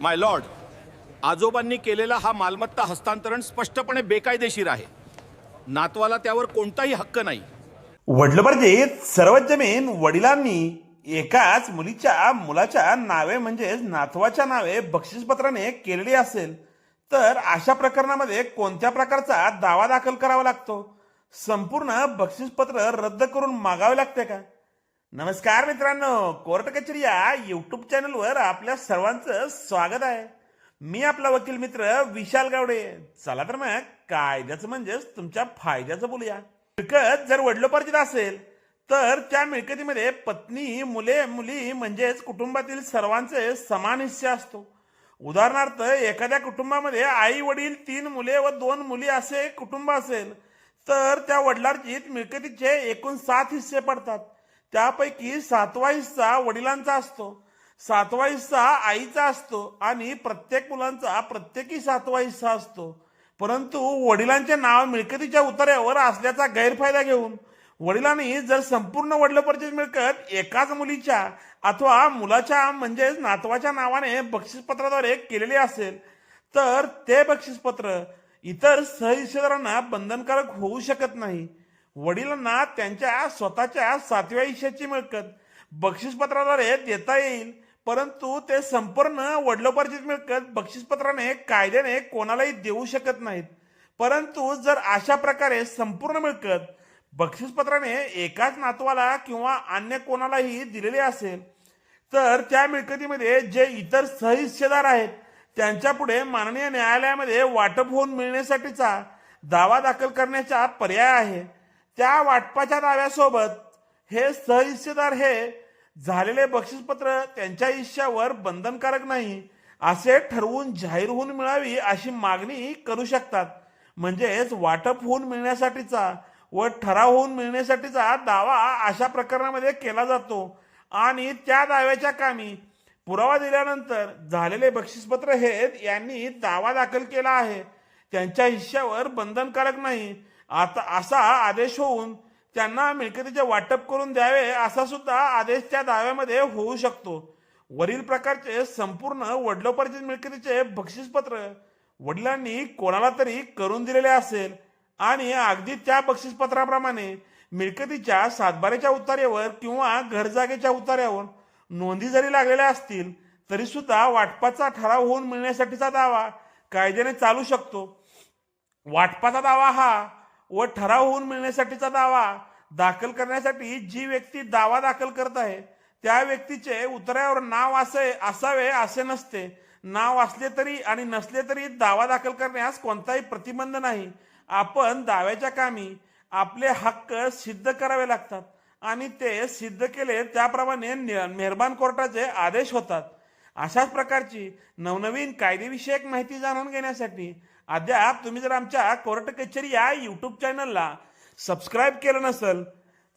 माय Lord आजोबांनी केलेला हा मालमत्ता हस्तांतरण स्पष्टपणे बेकायदेशीर आहे. नातवाला त्यावर कोणताही हक्क नाही. वडलोपार्जित सर्व जमीन वडिलांनी एकाच मुलीच्या मुलाच्या नावे म्हणजेच नातवाच्या नावे बक्षीसपत्राने केलेली असेल तर अशा प्रकरणामध्ये कोणत्या प्रकारचा दावा दाखल करावा लागतो? संपूर्ण बक्षीसपत्र रद्द करून मागावे लागते का? नमस्कार मित्रांनो कोर्ट कचेरी या युट्यूब चॅनलवर आपल्या सर्वांचं स्वागत आहे. मी आपला वकील मित्र विशाल गावडे. चला तर मग कायद्याचं म्हणजेच तुमच्या फायद्याचं बोलूया. मिळकत जर वडिलोपार्जित असेल तर त्या मिळकतीमध्ये पत्नी मुले मुली म्हणजेच कुटुंबातील सर्वांचे समान हिस्से असतो. उदाहरणार्थ एखाद्या कुटुंबामध्ये आई वडील तीन मुले व दोन मुली असे कुटुंब असेल तर त्या वडिलार्जित मिळकतीचे एकूण सात हिस्से पडतात. त्यापैकी सातवा हिस्सा वडिलांचा असतो. सातवा हिस्सा आईचा असतो आणि प्रत्येक मुलांचा प्रत्येकी सातवा हिस्सा असतो. परंतु वडिलांचे नाव मिळकतीच्या उतार्यावर असल्याचा गैरफायदा घेऊन वडिलांनी जर संपूर्ण वडिलोपार्जित मिळकत एकाच मुलीच्या अथवा मुलाच्या म्हणजेच नातवाच्या नावाने बक्षीसपत्राद्वारे केलेले असेल तर ते बक्षीसपत्र इतर सहहिस्सेदारांना बंधनकारक होऊ शकत नाही. वडिलांना त्यांच्या स्वतःच्या सातव्या हिश्याची मिळकत. बक्षीसपत्राद्वारे देता येईल परंतु ते संपूर्ण वडिलोपार्जित मिळकत बक्षीसपत्राने कायद्याने कोणालाही देऊ शकत नाहीत. परंतु जर अशा प्रकारे संपूर्ण मिळकत बक्षीसपत्राने एकाच नातवाला किंवा अन्य कोणालाही दिलेली असेल तर त्या मिळकतीमध्ये जे इतर सहहिस्सेदार आहेत त्यांच्या पुढे माननीय न्यायालयामध्ये वाटप होऊन मिळण्यासाठीचा दावा दाखल करण्याचा पर्याय आहे. त्या वाटपाच्या दाव्यासोबत हे सहहिस्सेदार हे झालेले बक्षीसपत्र त्यांच्या हिश्श्यावर बंधनकारक नाही असे ठरवून जाहीर होऊन मिळावी अशी मागणी करू शकतात. म्हणजेच वाटप होऊन मिळण्यासाठीचा व ठराव होऊन मिळण्यासाठीचा दावा अशा प्रकरणामध्ये केला जातो. आणि त्या दाव्याच्या कामी पुरावा दिल्यानंतर झालेले बक्षीसपत्र हे यांनी दावा दाखल केला आहे. त्यांच्या हिश्श्यावर बंधनकारक नाही आता असा आदेश होऊन त्यांना मिळकतीचे वाटप करून द्यावे असा सुद्धा आदेश त्या दाव्यामध्ये होऊ शकतो. वरील प्रकारचे संपूर्ण वडिलोपार्जित मिळकतीचे बक्षीसपत्र वडिलांनी कोणाला तरी करून दिलेले असेल आणि अगदी त्या बक्षीसपत्राप्रमाणे मिळकतीच्या सातबाऱ्याच्या उतार्यावर किंवा घरजागेच्या उतार्यावर नोंदी जरी लागलेल्या असतील तरी सुद्धा वाटपाचा ठराव होऊन मिळण्यासाठीचा दावा कायद्याने चालू शकतो. वाटपाचा दावा हा व ठराव होऊन मिळण्यासाठीचा दावा. दाखल करण्यासाठी जी व्यक्ती दावा दाखल करत आहे त्या व्यक्तीचे उतरावर नाव असे असावे असे नसते. नाव असले तरी आणि नसले तरी दावा दाखल करण्यास कोणताही प्रतिबंध नाही. आपण दाव्याच्या कामी आपले हक्क सिद्ध करावे लागतात आणि ते सिद्ध केले त्याप्रमाणे नि- मेहरबान कोर्टाचे आदेश होतात. अशाच प्रकारची नवनवीन कायदेविषयक माहिती जाणून घेण्यासाठी अद्याप तुम्ही जर आमच्या कोर्ट कचेरी या यूट्यूब चॅनलला सबस्क्राईब केलं नसेल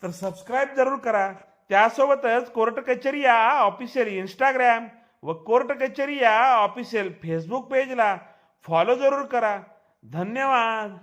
तर सबस्क्राईब जरूर करा. त्यासोबतच कोर्ट कचेरी या ऑफिशियल इंस्टाग्रॅम व कोर्ट कचेरी या ऑफिशियल फेसबुक पेजला फॉलो जरूर करा. धन्यवाद.